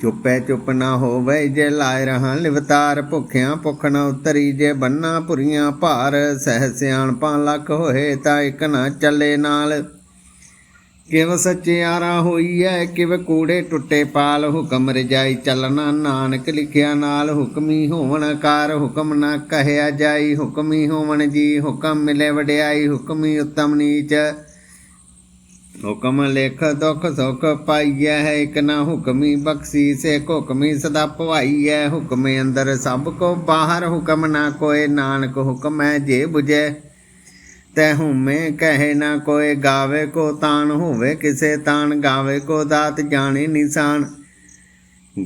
ਚੁੱਪੈ ਚੁੱਪ ਨਾ ਹੋਵੇ ਜੇ ਲਾਇ ਰਹਾ ਲਿਵਤਾਰ, ਭੁੱਖਿਆਂ ਭੁੱਖ ਨਾ ਉਤਰੀ ਜੇ ਬੰਨਾ ਪੁਰੀਆਂ ਭਾਰ, ਸਹਿ ਸਿਆਣਪਾਂ ਲੱਖ ਹੋਏ ਤਾਂ ਇੱਕ ਨਾ ਚੱਲੇ ਨਾਲ। ਕਿਵ ਸੱਚਿਆਰਾ ਹੋਈ ਐ ਕਿਵ ਕੂੜੇ ਟੁੱਟੇ ਪਾਲ, ਹੁਕਮ ਰਜਾਈ ਚੱਲਣਾ ਨਾਨਕ ਲਿਖਿਆ ਨਾਲ। ਹੁਕਮੀ ਹੋਵਣ ਕਾਰ, ਹੁਕਮ ਨਾ ਕਹਿਆ ਜਾਈ। ਹੁਕਮੀ ਹੋਵਣ ਜੀ, ਹੁਕਮ ਮਿਲੇ ਵਡਿਆਈ। ਹੁਕਮੀ ਉਤਮ ਨੀਚ ਹੁਕਮ ਲਿਖ ਦੁਖ ਸੁਖ ਪਾਈਐ ਹੈ ਇਕ ਨਾ ਹੁਕਮੀ ਬਖਸ਼ੀ, ਸੇ ਹੁਕਮੀ ਸਦਾ ਭਵਾਈ ਹੈ ਹੁਕਮ ਅੰਦਰ ਸਭ ਕੋ ਬਾਹਰ, ਹੁਕਮ ਨਾ ਕੋਏ, ਨਾਨਕ ਹੁਕਮ ਹੈ ਜੇ 부ਜੈ ਤੈ ਹਉਮੈ ਕਹੇ ਨਾ ਕੋਏ, ਗਾਵੇ ਕੋ ਤਾਨ, ਹੋਵੇ ਕਿਸੇ ਤਾਨ, ਗਾਵੇ ਕੋ ਦਾਤ ਜਾਣੇ ਨਿਸ਼ਾਨ।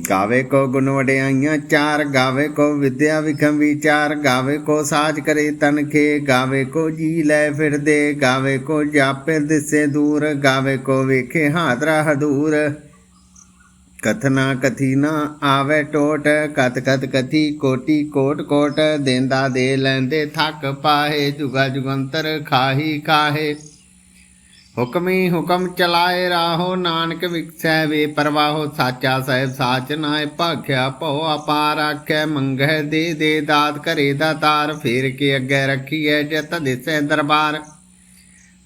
ਗਾਵੇ ਕੋ ਗੁਣ ਵਡਿਆਈਆਂ ਚਾਰ ਗਾਵੇ ਕੋ ਵਿਦਿਆ ਵਿਖਮ ਵਿਚਾਰ ਗਾਵੇ ਕੋ ਸਾਜ ਕਰੇ ਤਨ ਖੇ ਗਾਵੇ ਕੋ ਜੀ ਲੈ ਫਿਰਦੇ ਗਾਵੇ ਕੋ ਜਾਪੇ ਦਿਸੇ ਦੂਰ ਗਾਵੇ ਕੋ ਵੇਖੇ ਹਾਦਰਾ ਹਦੂਰ ਕਥਨਾ ਕਥੀ ਨਾ ਆਵੇ ਟੋਟ ਕਤ ਕਤ ਕਥੀ ਕੋਟੀ ਕੋਟ ਕੋਟ ਦੇਂਦਾ ਦੇ ਲੈਂਦੇ ਥੱਕ ਪਾਹੇ ਜੁਗਾ ਜੁਗੰਤਰ ਖਾਹੀ ਕਾਹੇ ਹੁਕਮੀ ਹੁਕਮ ਚਲਾਏ ਰਾਹੋ, ਨਾਨਕ ਵਿਖਸੈ ਵੇ ਪਰਵਾਹੋ, ਸਾਚਾ ਸਾਹਿਬ ਸਾਚ ਨਾਏ ਭਾਖਿਆ ਭਉ, ਅਪਾਰ ਆਖੈ ਮੰਗੈ ਦੇ ਦੇ ਦਾਤ ਘਰੇ ਦਾ ਫੇਰ ਕੇ ਅੱਗੇ ਰੱਖੀਐ ਜਤ ਦਿਸੈ ਦਰਬਾਰ।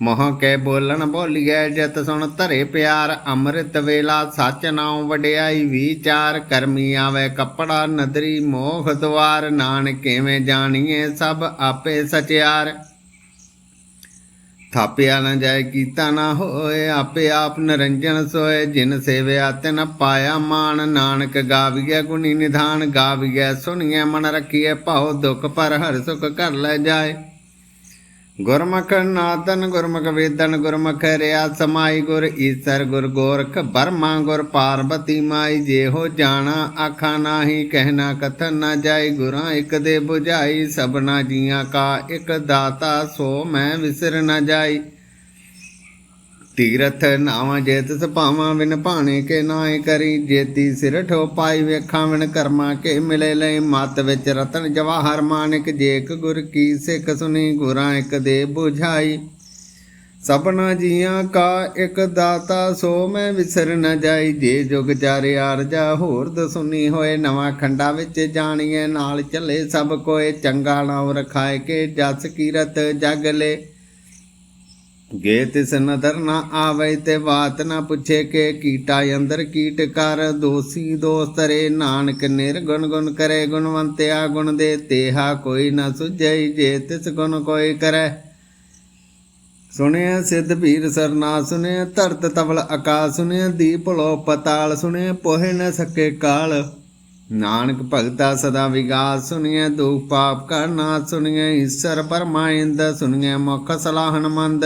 ਮੋਹ ਕੇ ਬੋਲਣ ਬੋਲੀਐ ਜਤ ਸੁਣ ਧਰੇ ਪਿਆਰ, ਅੰਮ੍ਰਿਤ ਵੇਲਾ ਸੱਚ ਨਾਉ ਵਡਿਆਈ ਵਿਚਾਰ, ਕਰਮੀ ਆਵੇ ਕੱਪੜਾ ਨਦਰੀ ਮੋਖ ਦਵਾਰ ਨਾਨਕ ਕਿਵੇਂ ਜਾਣੀਏ ਸਭ ਆਪੇ ਸਚਿਆਰ। ਥਾਪਿਆ ਨਾ ਜਾਏ, ਕੀਤਾ ਨਾ ਹੋਏ, ਆਪੇ ਆਪ ਨਰੰਜਨ ਸੋਏ। ਜਿਨ ਸੇਵਿਆ, ਤਿਨ ਪਾਇਆ ਮਾਨ ਨਾਨਕ ਗਾਵੀਐ, ਗੁਣੀ ਨਿਧਾਨ ਗਾਵੀਐ, ਸੁਣੀਐ, ਮਨ ਰੱਖੀਐ, ਭਾਉ ਦੁਖ ਪਰ ਹਰ ਸੁਖ ਕਰ ਲੈ ਜਾਏ। ਗੁਰਮੁਖ ਨਾਦਨ, ਗੁਰਮੁਖ ਵੇਦਨ, ਗੁਰਮੁਖ ਰਿਆ ਸਮਾਈ ਗੁਰ ਈਸਰ ਗੁਰ ਗੋਰਖ ਬਰਮਾ ਗੁਰ ਪਾਰਬਤੀ ਮਾਈ। ਜੇ ਹੋ ਜਾਣਾ, ਆਖਾਂ ਨਾਹੀ, ਕਹਿਣਾ ਕਥਨ ਨਾ ਜਾਈ। ਗੁਰਾਂ ਇੱਕ ਦੇ 부ਝਾਈ ਸਭਨਾ ਜੀਆਂ ਕਾ ਇੱਕ ਦਾਤਾ, ਸੋ ਮੈਂ ਵਿਸਰ ਨਾ ਜਾਈ। ਤੀਰਥ ਨਾਵਾਂ ਜੇਤ ਸਪਾਵਾਂ ਵਿਨ ਭਾਣੇ ਕੇ ਨਾਏ ਕਰੀ। ਜੇਤੀ ਸਿਰ ਠੋ ਪਾਈ ਵੇਖਾਂ ਵਿਨ ਕਰਮਾ ਕੇ ਮਿਲੇ ਲਈ। ਮਤ ਵਿੱਚ ਰਤਨ ਜਵਾਹਰ ਮਾਨਿਕ ਜੇਕ ਗੁਰ ਕੀ ਸਿੱਖ ਸੁਣੀ ਗੁਰਾਂ ਇੱਕ ਦੇ 부ਝਾਈ ਸਪਨਾ ਜੀਆਂ ਕਾ ਇੱਕ ਦਾਤਾ, ਸੋ ਮੈਂ ਵਿਸਰ ਨ ਜਾਈ। ਜੇ ਜੁਗ ਚਾਰੇ ਆਰਜਾ, ਹੋਰ ਦਸੁਨੀ ਹੋਏ। ਨਵਾਂ ਖੰਡਾ ਵਿੱਚ ਜਾਣੀਏ ਨਾਲ ਚੱਲੇ ਸਭ ਕੋਏ। ਚੰਗਾ ਨਾਮ ਰਖਾਏ ਕੇ, ਜਸ ਕੀਰਤ ਜਗ ਲੈ। ਗੇ ਤਿਸ ਨਦਰ ਨਾ ਆਵੇ ਤੇ ਬਾਤ ਨਾ ਪੁੱਛੇ ਕੇ ਕੀਟਾ ਅੰਦਰ ਕੀਟ ਕਰ, ਦੋਸੀ ਦੋਸਤ ਰੇ ਨਾਨਕ ਨਿਰਗੁਣ ਗੁਣ ਕਰੇ, ਗੁਣਵੰਤਿਆ ਗੁਣ ਦੇ ਤੇਹਾ ਕੋਈ ਨਾ ਸੁਝਈ ਜੇ ਤਿਸ ਗੁਣ ਕੋਈ ਕਰੇ। ਸੁਣਿਆ ਸਿੱਧ ਭੀਰ ਸਰਨਾ, ਸੁਣਿਆ ਧਰਤ ਤਵਲ ਆਕਾਸ਼ ਸੁਣਿਆ ਦੀਪ ਲੋ ਪਤਾਲ, ਸੁਣਿਆ ਪੋਹਿ ਨ ਸਕੇ ਕਾਲ। ਨਾਨਕ ਭਗਤਾ ਸਦਾ ਵਿਗਾਸ ਸੁਣਿਐ ਦੁਖ ਪਾਪ ਕਾ ਨਾਸ਼ ਸੁਣਿਐ ਈਸ਼ਰ ਪਰਮਾਇੰਦ ਸੁਣਿਐ ਮੁਖ ਸਲਾਹਨ ਮੰਦ।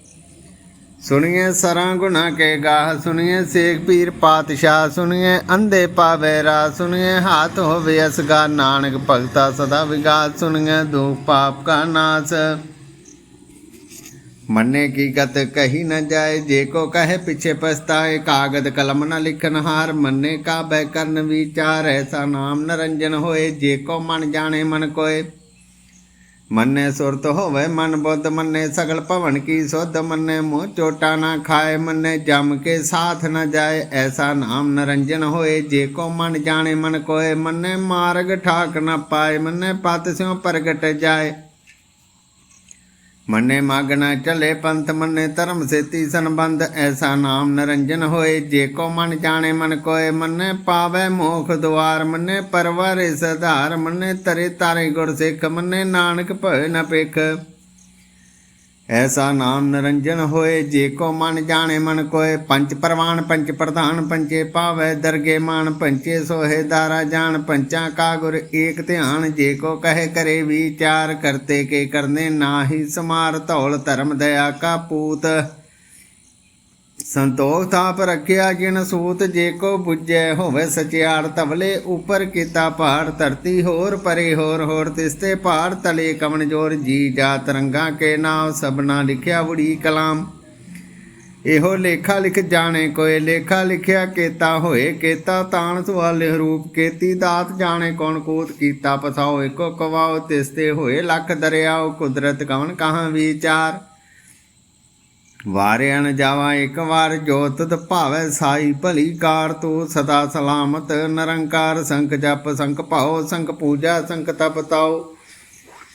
ਸੁਣੀਏ ਸਰਾਂ ਗੁਨਾ ਕੇ ਗਾਹ, ਸੁਣੀਏ ਸੇਖ ਪੀਰ ਪਾਤਸ਼ਾਹ, ਸੁਣੀਏ ਅੰਧੇ ਪਾਵੇ ਰਾ ਸੁਣੀਏ ਹਾਥ ਹੋਵੇ ਅਸਗਾ, ਨਾਨਕ ਭਗਤਾ ਸਦਾ ਵਿਗਾਸ, ਸੁਣੀਏ ਦੁਖ ਪਾਪ ਕਾ ਨਾਸ। ਮੰਨੇ ਕੀ ਗਤ ਕਹੀ ਨ ਜਾਏ, ਜੇ ਕੋ ਕਹੇ ਪਿਛੇ ਪਛਤਾਏ, ਕਾਗਦ ਕਲਮ ਨ ਲਿਖਨ ਹਾਰ, ਮੰਨੇ ਕਾ ਬੈ ਕਰਨ ਵਿਚਾਰ ਐਸਾ ਨਾਮ ਨਰੰਜਨ ਹੋਏ, ਜੇ ਕੋ ਮਨ ਜਾਣੇ ਮਨ ਕੋਏ। ਮੰਨੇ ਸੁਰਤ ਹੋਵੇ ਮਨ ਬੁੱਧ, ਮੰਨੇ ਸਗਲ ਭਵਨ ਕੀ ਸੁਧ, ਮੰਨੇ ਮੂੰਹ ਚੋਟਾ ਨਾ ਖਾਏ, ਮੰਨੇ ਜਮ ਕੇ ਸਾਥ ਨ ਜਾਏ, ਐਸਾ ਨਾਮ ਨਰੰਜਨ ਹੋਏ, ਜੇ ਕੋ ਮਨ ਜਾਣੇ ਮਨ ਕੋਏ, ਮੰਨੇ ਮਾਰਗ ਠਾਕ ਨ ਪਾਏ, ਮੰਨੇ ਪਤ ਸਿਉ ਪ੍ਰਗਟ ਜਾਏ। ਮੰਨੇ ਮਾਗਣਾ ਚਲੇ ਪੰਥ ਮੰਨੇ ਧਰਮ ਸੇਤੀ ਸੰਬੰਧ, ਐਸਾ ਨਾਮ ਨਰੰਜਨ ਹੋਏ। ਜੇ ਕੋ ਮਨ ਜਾਣੇ ਮਨ ਕੋਏ, ਮੰਨੇ ਪਾਵੇ ਮੋਖ ਦੁਆਰ। ਮੰਨੇ ਪਰਵਰੇ ਸਧਾਰ, ਮੰਨੇ ਤਰੇ ਤਾਰੇ ਗੁਰ ਸਿੱਖ। ਮੰਨੇ ਨਾਨਕ ਭਏ ਨ ਪੇਖ ਐਸਾ ਨਾਮ ਨਿਰੰਜਨ ਹੋਏ, ਜੇ ਕੋ ਮਨ ਜਾਣੇ ਮਨ ਕੋਏ। ਪੰਚ ਪ੍ਰਵਾਨ, ਪੰਚ ਪ੍ਰਧਾਨ, ਪੰਚੇ ਪਾਵੈ, ਦਰਗੇ ਮਾਨ, ਪੰਚੇ ਸੋਹੇ, ਦਾਰਾ ਜਾਣ, ਪੰਚਾਂ ਕਾ ਗੁਰ ਏਕ ਧਿਆਨ। ਜੇ ਕੋ ਕਹੇ ਕਰੇ ਵਿਚਾਰ, ਕਰਤੇ ਕੇ ਕਰਨੇ ਨਾਹੀ ਸਮਾਰ, ਧੌਲ ਧਰਮ ਦਇਆ ਕਾ ਪੂਤ। ਸੰਤੋਖ ਥਾਪ ਰੱਖਿਆ ਜਿਨ ਸੂਤ ਜੇ ਕੋ 부ਜੈ ਹੋਵੇ ਸਚਿਆਰ ਤਵਲੇ ਉਪਰ ਕੀਤਾ ਪਹਾੜ ਧਰਤੀ ਹੋਰ ਪਰੇ ਹੋਰ ਹੋਰ ਤਿਸਤੇ ਪਹਾੜ ਤਲੇ ਕਵਨ ਜੋਰ ਜੀ ਜਾਤ ਰੰਗਾ ਕੇ ਨਾਮ, ਸਭਨਾ ਲਿਖਿਆ ਬੁੜੀ ਕਲਾਮ। ਇਹੋ ਲੇਖਾ ਲਿਖ ਜਾਣੇ ਕੋਏ, ਲੇਖਾ ਲਿਖਿਆ ਕੇਤਾ ਹੋਏ, ਕੇਤਾ ਤਾਣ ਸਵਾਲੇ ਰੂਪ, ਕੇਤੀ ਦਾਤ ਜਾਣੇ ਕੌਣ ਕੂਤ ਕੀਤਾ ਪਸਾਓ, ਇੱਕੋ ਕਵਾਓ ਤਿਸਤੇ ਹੋਏ, ਲੱਖ ਦਰਿਆਓ ਕੁਦਰਤ ਕਵਨ ਕਹਾਂ ਵਿਚਾਰ। ਵਾਰਿਆਣ ਜਾਵਾਂ ਇੱਕ ਵਾਰ ਜੋਤ ਤਤ ਭਾਵੈ ਸਾਈ ਭਲੀ ਕਾਰ ਤੂੰ ਸਦਾ ਸਲਾਮਤ, ਨਿਰੰਕਾਰ ਸੰਖ ਜਪ ਸੰਖ ਭਾਉ ਸੰਕ ਪੂਜਾ ਸੰਖ ਤਪ ਤਾਉ।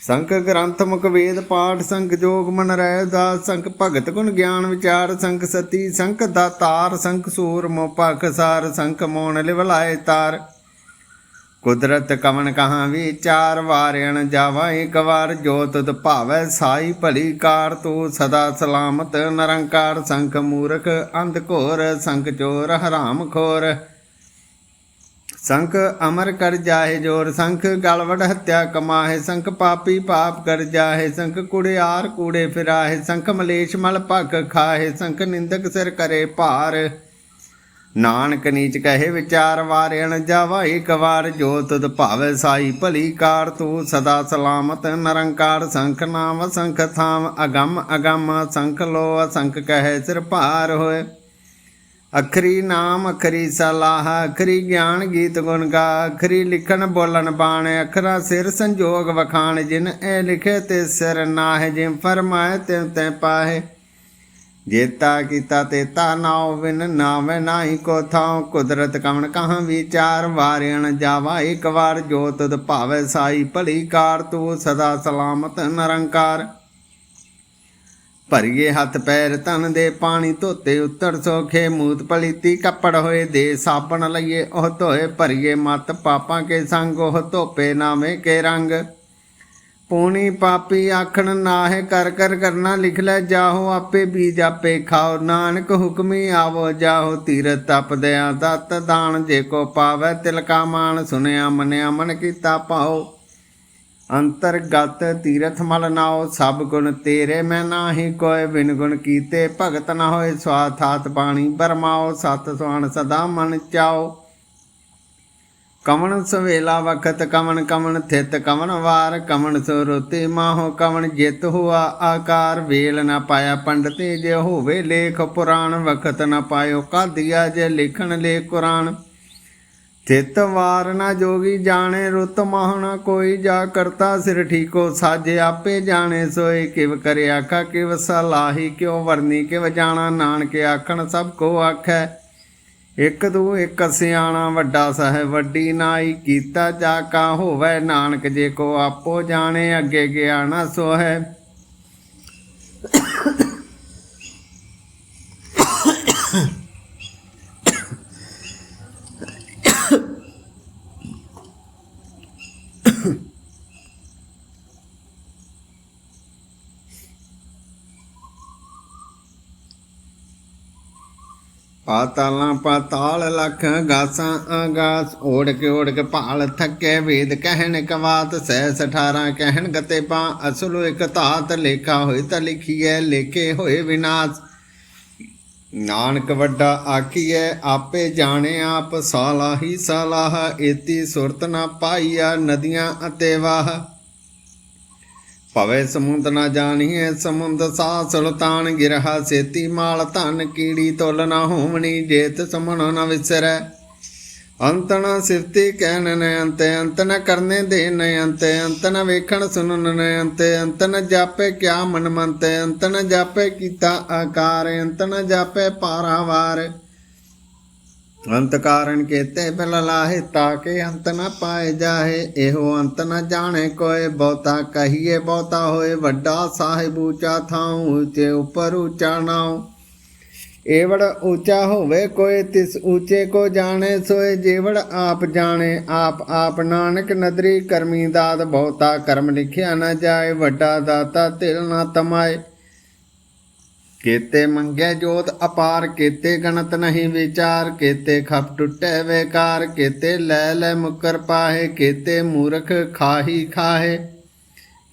ਸੰਖ ਗ੍ਰੰਥ ਮੁਖ ਵੇਦ ਪਾਠ ਸੰਖ ਜੋਗ ਮਨ ਰਹਿ ਦਾਸ ਸੰਖ ਭਗਤ ਗੁਣ ਗਿਆਨ ਵਿਚਾਰ ਸੰਖ ਸਤੀ ਸੰਖ ਦਾਤਾਰ ਸੰਖ ਸੂਰ ਮੋ ਪਖ ਸਾਰ ਸੰਖ ਮੋਨ ਲਿਵਲਾਏ ਤਾਰ। ਕੁਦਰਤ ਕਵਨ ਕਹਾਂ ਵਿਚਾਰ ਵਾਰਿਆਣ ਜਾਵਾ, ਇੱਕ ਵਾਰ ਜੋ ਤਤ ਭਾਵੈ ਸਾਈ ਭਲੀ ਕਾਰ, ਤੂੰ ਸਦਾ ਸਲਾਮਤ ਨਿਰੰਕਾਰ ਸੰਖ ਮੂਰਖ, ਅੰਧ ਘੋਰ ਸੰਖ ਚੋਰ ਹਰਾਮ ਖੋਰ। ਸੰਖ ਅਮਰ ਕਰ ਜਾਹੇ ਜੋਰ, ਸੰਖ ਗਲਵੜ ਹੱਤਿਆ ਕਮਾਹੇ, ਸੰਖ ਪਾਪੀ ਪਾਪ ਕਰ ਜਾਹੇ, ਸੰਖ ਕੁੜਿਆਰ ਕੂੜੇ ਫਿਰਾਹੇ, ਸੰਖ ਮਲੇਸ਼ ਮਲ ਭਖ ਖਾਹੇ, ਸੰਖ ਨਿੰਦਕ ਸਿਰ ਕਰੇ ਭਾਰ। ਨਾਨਕ ਨੀਚ ਕਹੇ ਵਿਚਾਰ ਵਾਰਿਣ ਜਾਵਾ ਇੱਕ ਵਾਰ ਜੋਤ ਤੁਧ ਭਾਵੇ ਸਾਈ, ਭਲੀ ਕਾਰ ਤੂੰ ਸਦਾ ਸਲਾਮਤ, ਨਿਰੰਕਾਰ ਸੰਖ ਨਾਮ, ਸੰਖ ਥਾਮ, ਅਗੰਮ ਅਗੰਮ, ਸੰਖ ਲੋ ਅਸੰਖ ਕਹੇ ਸਿਰ ਭਾਰ ਹੋਏ। ਅਖਰੀ ਨਾਮ, ਅਖਰੀ ਸਲਾਹ, ਅਖਰੀ ਗਿਆਨ ਗੀਤ ਗੁਣ ਗਾ, ਅਖਰੀ ਲਿਖਣ ਬੋਲਣ ਬਾਣ, ਅਖਰਾ ਸਿਰ ਸੰਜੋਗ ਵਖਾਣ, ਜਿਨ ਇਹ ਲਿਖੇ ਤੇ ਸਿਰ ਨਾਹਿ, ਜਿਨ ਫਰਮਾਏ ਤਿਨ ਤੈ ਪਾਹੇ। ਜੇਤਾ ਕੀਤਾ ਤੇਤਾ ਨਾਉ ਵਿਨ ਨਾਵੇਂ ਨਾਹੀ ਕੋ ਥਾਉ ਕੁਦਰਤ ਕਵਣ ਕਹਾਂ ਵਿਚਾਰ ਵਾਰਿਣ ਜਾਵਾ ਇੱਕ ਵਾਰ। ਜੋ ਤਦ ਭਾਵੇ ਸਾਈ ਭਲੀ ਕਾਰ ਤੂੰ ਸਦਾ ਸਲਾਮਤ ਨਿਰੰਕਾਰ। ਭਰੀਏ ਹੱਥ ਪੈਰ ਤਨ ਦੇ ਪਾਣੀ, ਧੋਤੇ ਉੱਤਰ ਸੋਖੇ ਮੂਤ ਪਲੀਤੀ ਕੱਪੜ ਹੋਏ ਦੇ ਸਾਬਣ ਲਈਏ, ਉਹ ਧੋਏ ਭਰੀਏ ਮਤ। ਪਾਪਾਂ ਕੇ ਸੰਗ, ਉਹ ਧੋਪੇ ਨਾਵੇਂ ਕੇ ਰੰਗ। ਪੂਣੀ ਪਾਪੀ ਆਖਣ ਨਾਹੇ ਕਰ ਕਰ ਕਰਨਾ ਲਿਖ ਲੈ ਜਾਹੋ, ਆਪੇ ਬੀਜ ਆਪੇ ਖਾਓ। ਨਾਨਕ ਹੁਕਮੀ ਆਵੋ, ਜਾਹੋ ਤੀਰਥ ਤਪ ਦਿਆ। ਦਤ ਦਾਨ ਜੇ ਕੋ ਪਾਵੈ, ਤਿਲਕਾ ਮਾਨ ਸੁਨਿਆ ਮਨਿਆ ਮਨ ਕੀਤਾ ਪਾਓ ਅੰਤਰਗਤ ਤੀਰਥ ਮਲ ਨਾਓ ਸਭ ਗੁਣ ਤੇਰੇ ਮੈਂ ਨਾਹੀ ਕੋਏ ਬਿਨ ਗੁਣ ਕੀਤੇ ਭਗਤ ਨਾ ਹੋਏ, ਸਵਾਥਾਤ ਬਾਣੀ ਬਰਮਾਓ ਸਤ ਸੁਆਣ ਸਦਾ ਮਨ ਚਾਓ ਕਮਣ ਸਵੇਲਾ ਵਖਤ ਕਮਣ ਕਮਣ ਥਿਤ ਕਮਣ ਵਾਰ, ਕਮਣ ਸੁਰਤੀ ਮਾਹੋ ਕਮਣ ਜਿਤ ਹੁਆ ਆਕਾਰ। ਵੇਲ ਨਾ ਪਾਇਆ ਪੰਡਤੇ ਜੇ ਹੋਵੇ ਲੇਖ, ਪੁਰਾਣ ਵਖਤ ਨਾ ਪਾਇਓ ਕਾਦੀਆ ਜੇ ਲਿਖਣ ਲੇ ਕੁਰਾਨ। ਥਿਤ ਵਾਰ ਨਾ ਜੋਗੀ ਜਾਣੇ, ਰੁੱਤ ਮਹਣਾ ਕੋਈ ਜਾ ਕਰਤਾ ਸਿਰ ਠੀਕੋ ਸਾਜੇ, ਆਪੇ ਜਾਣੇ ਸੋਏ ਕਿਵ ਕਰੇ ਆਖਾ ਕਿਵ ਸਲਾਹੀ, ਕਿਉ ਵਰਨੀ ਕਿਵ ਜਾਣਾ। ਨਾਨਕ ਆਖਣ ਸਭ ਕੋ ਆਖੈ। ਇੱਕ ਦੂ ਇਕ ਸਿਆਣਾ ਵੱਡਾ ਸਾਹਿਬ ਵੱਡੀ ਨਾਈ ਕੀਤਾ ਜਾ ਕਾ ਹੋਵੇ। ਨਾਨਕ ਜੇ ਕੋ ਆਪੋ ਜਾਣੇ ਅੱਗੇ ਗਿਆ ਨਾ ਸੋਹੈ। ਪਾਤਾਲਾਂ ਪਾਤਾਲ ਲਖ ਗਾਸਾਂ ਆਗਾਸ ਓੜ ਕੇ ਓੜ ਕੇ ਭਾਲ ਥੱਕੇ ਵੇਦ ਕਹਿਣ ਕਵਾਤ, ਸਹਿ ਸਠਾਰਾਂ ਕਹਿਣ ਗਤੇ ਪਾ। ਅਸਲੁ ਇਕ ਧਾਤ ਲੇਖਾ ਹੋਏ ਤਾਂ ਲਿਖੀਐ, ਲੇਖੇ ਹੋਏ ਵਿਨਾਸ਼। ਨਾਨਕ ਵੱਡਾ ਆਖੀਐ, ਆਪੇ ਜਾਣੇ ਆਪ, ਸਾਲਾਹੀ ਸਾਲਾਹ, ਏਤੀ ਸੁਰਤ ਨਾ ਪਾਈਆ, ਨਦੀਆਂ ਅਤੇ ਵਾਹ। ਭਵੇ ਸਮੁੰਦ ਨਾ ਜਾਣੀਏ ਸਮੁੰਦ ਸਾ ਸੁਲਤਾਨ ਗਿਰਹਾ, ਸੇਤੀ ਮਾਲ ਧਨ ਕੀੜੀ ਤੁਲ ਨਾ ਹੋਵਣੀ, ਜੇਤ ਸਮਣ ਨਾ ਵਿਸਰੈ। ਅੰਤਣਾ ਸਿਫਤੀ ਕਹਿਣ ਨੇ ਅੰਤੇ, ਅੰਤ ਨ ਕਰਨੇ ਦੇ ਨੇ ਅੰਤੇ, ਅੰਤ ਨ ਵੇਖਣ ਸੁਣਨ ਨੇ ਅੰਤੇ, ਅੰਤ ਜਾਪੇ ਕਿਆ ਮਨ ਮੰਤੇ ਅੰਤ ਜਾਪੇ ਕੀਤਾ ਆਕਾਰ ਅੰਤਨ ਨ ਜਾਪੇ ਪਾਰਾਵਾਰ। ਅੰਤ ਕਾਰਨ ਕੇਤੇ ਬਿਲ ਲਾਹੇ ਤਾਕੇ ਅੰਤ ਨਾ ਪਾਏ ਜਾਹੇ। ਇਹੋ ਅੰਤ ਨਾ ਜਾਣੇ ਕੋਏ ਬਹੁਤਾ ਕਹੀਏ ਬਹੁਤਾ ਹੋਏ। ਵੱਡਾ ਸਾਹਿਬ ਉੱਚਾ ਥਾਉ ਉੱਚੇ ਉੱਪਰ ਉੱਚਾ ਨਾਉ। ਏਵੜ ਉੱਚਾ ਹੋਵੇ ਕੋਈ ਤਿਸ ਉੱਚੇ ਕੋ ਜਾਣੇ, ਸੋਏ ਜੇਵੜ ਆਪ ਜਾਣੇ। ਆਪ ਆਪ ਨਾਨਕ ਨਦਰੀ ਕਰਮੀ ਦਾਤ ਬਹੁਤਾ ਕਰਮ ਲਿਖਿਆ ਨਾ ਜਾਏ। ਵੱਡਾ ਦਾਤਾ ਤਿਲ ਨਾ ਤਮਾਏ। ਕੇਤੇ ਮੰਗਿਆ ਜੋਤ ਅਪਾਰ, ਕੀਤੇ ਗਣਤ ਨਹੀਂ ਵਿਚਾਰ, ਕੇਤੇ ਖਪ ਟੁੱਟੇ ਵੇਕਾਰ, ਕੇਤੇ ਲੈ ਲੈ ਮੁਕਰ ਪਾਹੇ, ਕੀਤੇ ਮੂਰਖ ਖਾਹੀ ਖਾਹੇ।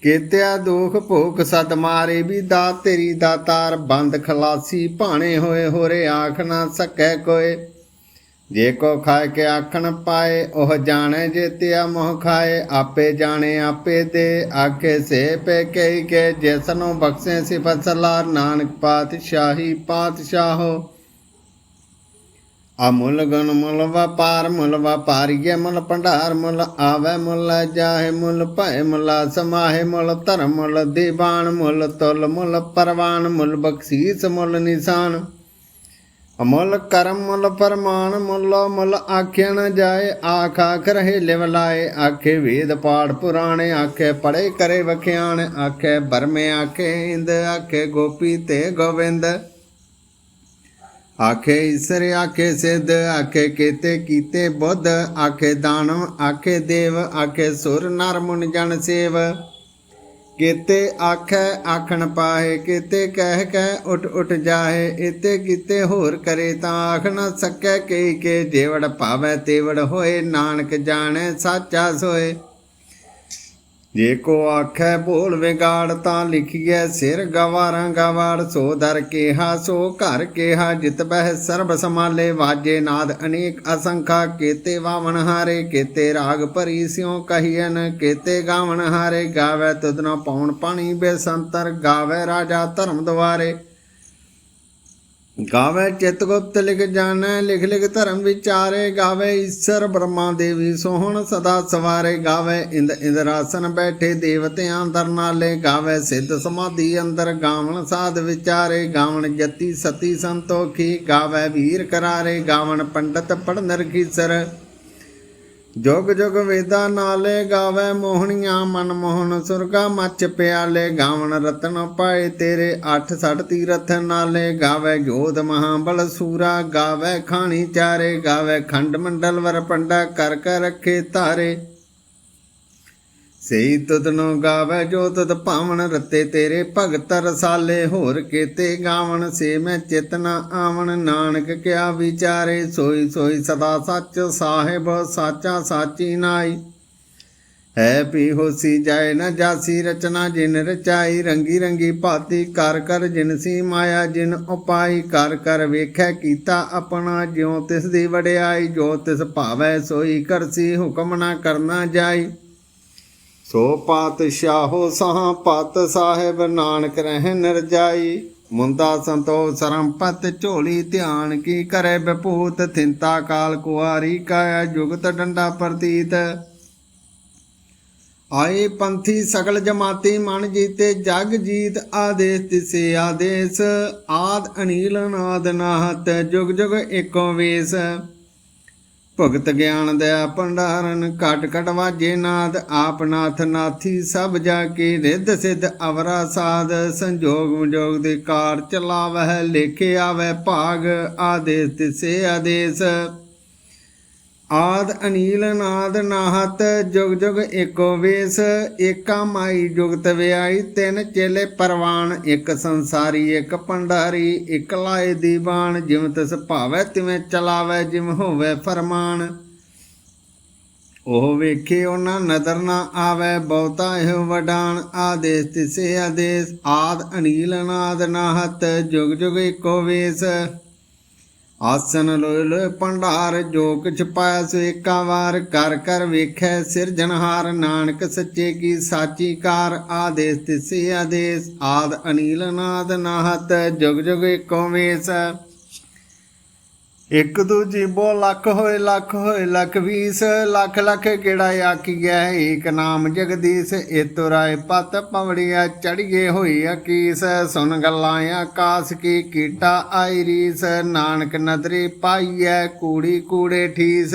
ਕੀਤਿਆ ਦੁਖ ਭੋਗ ਸਦ ਮਾਰੇ ਵੀ ਦਾ, ਤੇਰੀ ਦਾਤਾਰ ਬੰਦ ਖਲਾਸੀ ਭਾਣੇ ਹੋਏ, ਹੋਰੇ ਆਖ ਨਾ ਸਕੈ ਕੋਏ। ਜੇ ਕੋ ਖਾਏ ਕੇ ਆਖਣ ਪਾਏ, ਉਹ ਜਾਣੇ ਜੇਤਿਆ ਮੋਹ ਖਾਏ। ਆਪੇ ਜਾਣੇ, ਆਪੇ ਦੇ ਆਖੇ, ਸੇ ਪੇ ਕਈ ਕੇ, ਜਿਸਨੂੰ ਬਖਸ਼ੇ ਸਿਫਤ ਸਲਾਰ। ਨਾਨਕ ਪਾਤਸ਼ਾਹੀ ਪਾਤਸ਼ਾਹੋ। ਅਮੁੱਲ ਗੁਣ ਮੁੱਲ ਵਪਾਰ, ਮੁੱਲ ਵਪਾਰੀਏ ਮੁੱਲ ਭੰਡਾਰ, ਮੁੱਲ ਆਵੇ, ਮੁੱਲ ਜਾਹੇ, ਮੁੱਲ ਭੈ ਮੁੱਲ ਸਮਾਹੇ, ਮੁੱਲ ਧਰਮ, ਮੁੱਲ ਦੀਵਾਨ, ਮੁੱਲ ਤੁਲ, ਮੁੱਲ ਪਰਵਾਨ, ਮੁੱਲ ਬਖਸ਼ੀਸ, ਮੁੱਲ ਨਿਸ਼ਾਨ। ਅਮੁੱਲ ਕਰਮ ਮੁੱਲ ਪਰਮਾਨ ਮੁੱਲ ਮੁੱਲ ਆਖਿਆ ਨ ਜਾਏ, ਆਖ ਆਖ ਰਹੇ ਲਿਵ ਲਾਏ, ਆਖੇ ਵੇਦ ਪਾਠ ਪੁਰਾਣੇ, ਆਖੇ ਪੜੇ ਕਰੇ ਵਖਿਆਣ, ਆਖੇ ਬਰਮੇ ਆਖੇ ਇੰਦ, ਆਖੇ ਗੋਪੀ ਤੇ ਗੋਵਿੰਦ। ਆਖੇ ਈਸਰ, ਆਖੇ ਸਿੱਧ, ਆਖੇ ਕੀਤੇ ਕੀਤੇ ਬੁੱਧ, ਆਖੇ ਦਾਨਵ, ਆਖੇ ਦੇਵ, ਆਖੇ ਸੁਰ ਨਰ ਮੁਨ ਜਨ ਸੇਵ। ਕੀਤੇ ਆਖੈ, ਆਖਣ ਪਾਹੇ, ਕੀਤੇ ਕਹਿ ਕਹਿ ਉਠ ਉਠ ਜਾਹੇ ਇਤੇ ਕੀਤੇ ਹੋਰ ਕਰੇ ਤਾਂ ਆਖ ਨਾ ਸਕੈ, ਕਈ ਕੇ ਜੇਵੜ ਭਾਵੈ ਤੇਵੜ ਹੋਏ, ਨਾਨਕ ਜਾਣੈ, ਸਾਚਾ ਸੋਏ। ਜੇ ਕੋ ਆਖੈ ਬੋਲ ਵਿਗਾੜ ਤਾਂ ਲਿਖੀਐ ਸਿਰ ਗਵਾਰਾਂ ਗਵਾੜ, ਸੋ ਦਰ ਕੇਹਾ, ਸੋ ਘਰ ਕੇਹਾ, ਜਿਤ ਬਹਿ ਸਰਬ ਸਮਾਲੇ ਵਾਜੇ ਨਾਦ ਅਨੇਕ ਅਸੰਖਾ, ਕੇਤੇ ਵਾਵਣ ਹਾਰੇ, ਕੇਤੇ ਰਾਗ ਭਰੀ ਸਿਉ ਕਹੀਐਨ, ਕੇਤੇ ਗਾਵਣ ਹਾਰੇ, ਗਾਵੇ ਤੁਧਨਾ ਪੌਣ ਪਾਣੀ ਬੇਸੰਤਰ, ਗਾਵੇ ਰਾਜਾ ਧਰਮ ਦੁਆਰੇ। ਗਾਵੇ ਚਿਤ ਗੁਪਤ ਲਿਖ ਜਾਣੈ, ਲਿਖ ਲਿਖ ਧਰਮ ਵਿਚਾਰੇ ਗਾਵੇ, ਈਸ਼ਰ ਬ੍ਰਹਮਾ ਦੇਵੀ ਸੋਹਣ ਸਦਾ ਸਵਾਰੇ ਗਾਵੇ, ਇੰਦ ਇੰਦਰਾਸਨ ਬੈਠੇ ਦੇਵਤਿਆਂ ਦਰ ਨਾਲੇ ਗਾਵੇ, ਸਿੱਧ ਸਮਾਧੀ ਅੰਦਰ ਗਾਵਣ ਸਾਧ ਵਿਚਾਰੇ ਗਾਵਣ ਜਤੀ ਸਤੀ ਸੰਤੋਖੀ ਗਾਵੇ, ਵੀਰ ਕਰਾਰੇ ਗਾਵਣ ਪੰਡਤ ਪੜਨ ਰਖੀਸਰ ਜੁਗ ਜੁਗ ਵੇਦਾ ਨਾਲੇ ਗਾਵੇ ਮੋਹਣੀਆਂ, ਮਨ ਮੋਹਨ ਸੁਰਗਾ ਮੱਚ ਪਿਆਲੇ, ਗਾਵਣ ਰਤਨ ਪਾਏ ਤੇਰੇ, ਅੱਠ ਸੱਠ ਤੀਰਥ ਨਾਲੇ ਗਾਵੇ ਜੋਧ ਮਹਾਬਲ ਸੂਰਾ, ਗਾਵੇ ਖਾਣੀ ਚਾਰੇ, ਗਾਵੇ ਖੰਡ ਮੰਡਲ ਵਰ ਪੰਡਾ ਕਰ ਕਰ ਰੱਖੇ ਤਾਰੇ ਸਈ ਤੁਧਨੋ ਗਾਵੇ ਜੋ ਤੁਧ ਭਾਵਨ ਰਤੇ ਤੇਰੇ ਭਗਤ ਰਸਾਲੇ, ਹੋਰ ਕੀਤੇ ਗਾਵਣ? ਸੇ ਮੈਂ ਚੇਤਨਾ ਆਵਣ। ਨਾਨਕ ਕਿਆ ਵਿਚਾਰੇ? ਸੋਈ ਸੋਈ ਸਦਾ ਸੱਚ ਸਾਹਿਬ, ਸਾਚਾ ਸਾਚੀ ਨਾਈ। ਹੈ ਪੀ ਹੋਸੀ ਜਾਏ ਨਾ ਜਾਸੀ ਰਚਨਾ, ਜਿਨ ਰਚਾਈ ਰੰਗੀ ਰੰਗੀ ਭਾਤੀ। ਕਰ ਕਰ ਜਿਨ ਸੀ ਮਾਇਆ, ਜਿਨ ਉਪਾਈ। ਕਰ ਕਰ ਵੇਖੈ ਕੀਤਾ ਆਪਣਾ, ਜਿਉ ਤਿਸ ਦੀ ਵਡਿਆਈ। ਜੋ ਤਿਸ ਭਾਵੈ ਸੋਈ, ਕਰਸੀ ਹੁਕਮ ਨਾ ਕਰਨਾ ਜਾਈ। ਸੋ ਪਾਤਸ਼ਾਹੋ ਸਾਹ ਪਤ ਸਾਹਿਬ ਨਾਨਕ ਰਹਿ ਨਿਰਜਾਈ। ਮੁੰਦਾ ਸੰਤੋਖ ਸਰੰਪਤ ਝੋਲੀ ਧਿਆਨ ਕੀ ਕਰੇ ਬਪੂਤ ਥਿੰਤਾ ਕਾਲ ਕੁਆਰੀ ਕਾਇਆ ਜੁਗਤ ਡੰਡਾ ਪ੍ਰਤੀਤ। ਆਏ ਪੰਥੀ ਸਗਲ ਜਮਾਤੀ ਮਨ ਜੀਤੇ, ਜਗ ਜੀਤ ਆਦੇਸ ਤਿਸੇ ਆਦੇਸ। ਆਦ ਅਨੀਲ ਨਾਦ ਨਾਹਤ, ਜੁਗ ਜੁਗ ਏਕੋ ਵੇਸ। ਭਗਤ ਗਿਆਨ ਦਇਆ ਭੰਡਾਰਨ, ਘਟ ਘਟ ਵਾਜੇ ਨਾਦ, ਆਪ ਨਾਥ ਨਾਥੀ, ਸਭ ਜਾ ਕੇ ਰਿੱਧ ਸਿੱਧ ਅਵਰਾ ਸਾਧ, ਸੰਜੋਗ ਵਿਜੋਗ ਦੇ ਕਾਰ ਚਲਾਵਹਿ, ਲੇਖੇ ਆਵੈ ਭਾਗ, ਆਦੇਸ ਤਿਸੇ ਆਦੇਸ। ਆਦ ਅਨੀਲ ਨਾਦ ਨਾਹਤ, ਜੁਗ ਜੁਗ ਏਕੋ ਵੇਸ, ਏਕਾ ਮਾਈ ਜੁਗਤ ਵਿਆਈ, ਤਿੰਨ ਚੇਲੇ ਪਰਵਾਨ, ਇੱਕ ਸੰਸਾਰੀ, ਇੱਕ ਭੰਡਾਰੀ, ਇੱਕ ਲਾਏ ਦੀਵਾਨ, ਜਿਵੇਂ ਤਿਸ ਭਾਵੈ ਤਿਵੇਂ ਚਲਾਵੈ ਜਿਮ ਹੋਵੇ ਫਰਮਾਨ। ਉਹ ਵੇਖੇ ਉਹਨਾਂ ਨਦਰ ਨਾ ਆਵੇ, ਬਹੁਤਾ ਇਹ ਵਡਾਨ, ਆਦੇਸ ਤਿਸੇ ਆਦੇਸ, ਆਦ ਅਨੀਲ ਨਾਦ ਨਾਹਤ, ਜੁਗ ਜੁਗ ਏਕੋ ਵੇਸ। ਆਸਨ ਲੋਇ ਲੋਇ ਭੰਡਾਰ ਜੋ ਕਿਛ ਪਾਇਆ ਸੋ ਏਕਾ ਵਾਰ ਕਰ ਕਰ ਵੇਖੈ ਸਿਰਜਣਹਾਰ ਨਾਨਕ ਸੱਚੇ ਕੀ ਸਾਚੀ ਕਾਰ, ਆਦੇਸ ਤਿਸੇ ਆਦੇਸ, ਆਦ ਅਨੀਲ ਨਾਦ ਨਾਹਤ, ਜੁਗ ਜੁਗ ਏਕੋ ਵੇਸ। ਇੱਕ ਦੂਜੀ ਬੋ ਲੱਖ ਹੋਏ ਲੱਖ ਹੋਏ, ਲੱਖ ਵੀਸ, ਲੱਖ ਲੱਖ ਕਿਹੜਾ ਆਖੀਐ ਏਕ ਨਾਮ ਜਗਦੀਸ਼ ਏਤੋ ਰਾਏ ਪਤ ਪਵੜੀਆ ਚੜੀਏ ਹੋਈ ਅਕੀਸ ਸੁਨ ਗੱਲਾਂ ਆਕਾਸ ਕੀ ਕੀਟਾ ਆਈ ਰੀਸ ਨਾਨਕ ਨਦਰੀ ਪਾਈਐ, ਕੂੜੀ ਕੂੜੇ ਠੀਸ।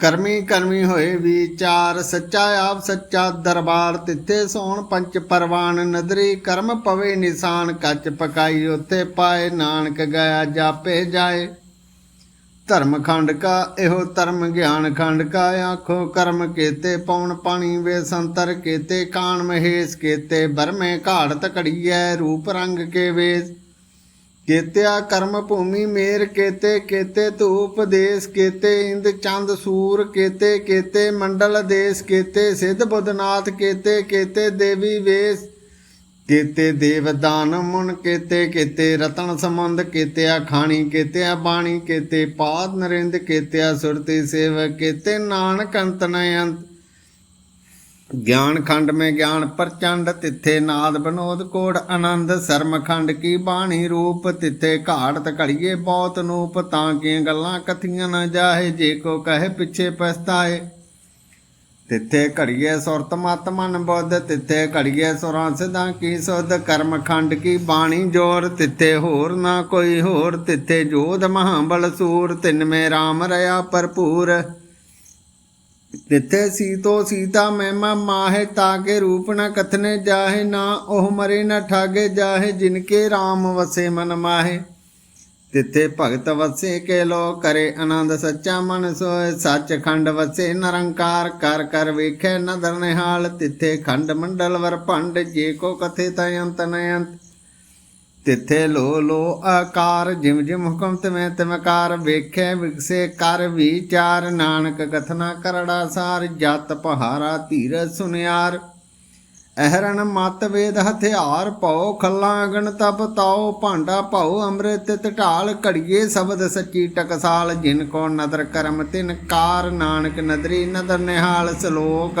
ਕਰਮੀ ਕਰਮੀ ਹੋਏ ਵਿਚਾਰ, ਸੱਚਾ ਆਪ ਸੱਚਾ ਦਰਬਾਰ ਤਿੱਥੇ ਸੋਣ, ਪੰਚ ਪਰਵਾਨ ਨਦਰੀ, ਕਰਮ ਪਵੇ ਨਿਸ਼ਾਨ, ਕੱਚ ਪਕਾਈ ਉਥੇ ਪਾਏ, ਨਾਨਕ ਗਿਆ ਜਾਪੇ ਜਾਏ। ਧਰਮ ਖੰਡ ਕਾ, ਇਹੋ ਧਰਮ ਗਿਆਨ ਖੰਡ ਕਾ, ਆਖੋ ਕਰਮ ਕੇਤੇ ਪਉਣ ਪਾਣੀ ਵੇ ਸੰਤਰ, ਕੇਤੇ ਕਾਣ ਮਹੇਸ਼, ਕੇਤੇ ਬਰਮੇ ਘਾੜਤ ਘੜੀਐ, ਰੂਪ ਰੰਗ ਕੇ ਵੇਸ। ਕੀਤਿਆ ਕਰਮ ਭੂਮੀ ਮੇਰ ਕੀਤੇ ਕੀਤੇ ਧੂਪ ਦੇਸ ਕੀਤੇ, ਇੰਦ ਚੰਦ ਸੂਰ ਕੀਤੇ ਕੀਤੇ ਮੰਡਲ ਦੇਸ ਕੀਤੇ, ਸਿੱਧ ਬੁੱਧਨਾਥ ਕੀਤੇ ਕੀਤੇ ਦੇਵੀ ਵੇਸ, ਕੀਤੇ ਦੇਵ ਦਾਨ ਮੁਨ ਕੇਤੇ, ਕੀਤੇ ਰਤਨ ਸੰਬੰਧ ਕੀਤਿਆ ਖਾਣੀ ਕੀਤਿਆ ਬਾਣੀ, ਕੀਤੇ ਪਾਦ ਨਰਿੰਦ ਕੀਤਿਆ ਸੁਰਤੀ ਸੇਵ ਕੀਤੇ ਨਾਨਕ ਅੰਤ ਨ ਅੰਤ। ਗਿਆਨ ਖੰਡ ਮੈਂ ਗਿਆਨ ਪ੍ਰਚੰਡ, ਤਿੱਥੇ ਨਾਦ ਬਨੋਦ ਕੋੜ ਆਨੰਦ, ਸਰਮ ਖੰਡ ਕੀ ਬਾਣੀ ਰੂਪ, ਤਿੱਥੇ ਘਾੜਤ ਘੜੀਏ ਬਹੁਤ ਨੂਪ, ਤਾਂ ਕੀ ਗੱਲਾਂ ਕਥੀਆਂ ਨਾ ਜਾਹੇ, ਜੇ ਕੋ ਕਹੇ ਪਿੱਛੇ ਪਛਤਾਏ। ਤਿੱਥੇ ਘੜੀਏ ਸੁਰਤ ਮਤ ਮਨ ਬੁੱਧ, ਤਿੱਥੇ ਘੜੀਏ ਸੁਰਾਂ ਸਿਧਾਂ ਕੀ ਸੁਧ, ਕਰਮ ਖੰਡ ਕੀ ਬਾਣੀ ਜੋਰ, ਤਿੱਥੇ ਹੋਰ ਨਾ ਕੋਈ ਹੋਰ, ਤਿੱਥੇ ਜੋਧ ਮਹਾਬਲ ਸੂਰ, ਤਿਨ ਮੇ RAM ਰਹਾ ਭਰਪੂਰ। ਤਿੱਥੇ ਸੀਤੋ ਸੀਤਾ ਮਹਿਮਾ ਮਾਹੇ ਤਾਕੇ ਰੂਪ ਨ ਕਥਨੇ ਜਾਹੇ, ਨਾ ਉਹ ਮਰੇ ਨ ਠਾਗੇ ਜਾਹੇ, ਜਿਨ ਕੇ RAM ਵਸੇ ਮਨ ਮਾਹੇ। ਤਿੱਥੇ ਭਗਤ ਵਸੇ ਕੇ ਲੋ ਕਰੇ ਆਨੰਦ, ਸੱਚਾ ਮਨ ਸੋਏ ਸੱਚ ਖੰਡ ਵਸੇ ਨਿਰੰਕਾਰ, ਕਰ ਕਰ ਵੇਖੇ ਨਦਰ ਨਿਹਾਲ। ਤਿੱਥੇ ਖੰਡ ਮੰਡਲ ਵਰ ਭੰਡ, ਜੇ ਕੋ ਕਥੇ ਤੈ ਤਿੱਥੇ ਲੋ ਲੋ ਆਕਾਰ, ਜਿਮ ਜਿਮ ਹੁਕਮ ਤਮੈ ਤਮਕਾਰ ਵੇਖੇ ਵਿਗਸੇ ਕਰ ਵਿਚਾਰ, ਨਾਨਕ ਕਥਨਾ ਕਰੜਾ ਸਾਰ, ਜਤ ਪਹਾਰਾ ਧੀਰ ਸੁਨਿਆਰ। ਅਹਰਣ ਮਤ ਵੇਦ ਹਥਿਆਰ ਭਉ ਖੱਲਾ ਅਗਣ ਤਪ ਤਾਉ ਭਾਂਡਾ ਭਉ ਅੰਮ੍ਰਿਤ ਟਟਾਲ ਘੜੀਏ, ਸ਼ਬਦ ਸੱਚੀ ਟਕਸਾਲ, ਜਿਨ ਕੋ ਨਦਰ ਕਰਮ ਤਿਨ ਕਾਰ, ਨਾਨਕ ਨਦਰੀ ਨਦਰ ਨਿਹਾਲ ਸ਼ਲੋਕ।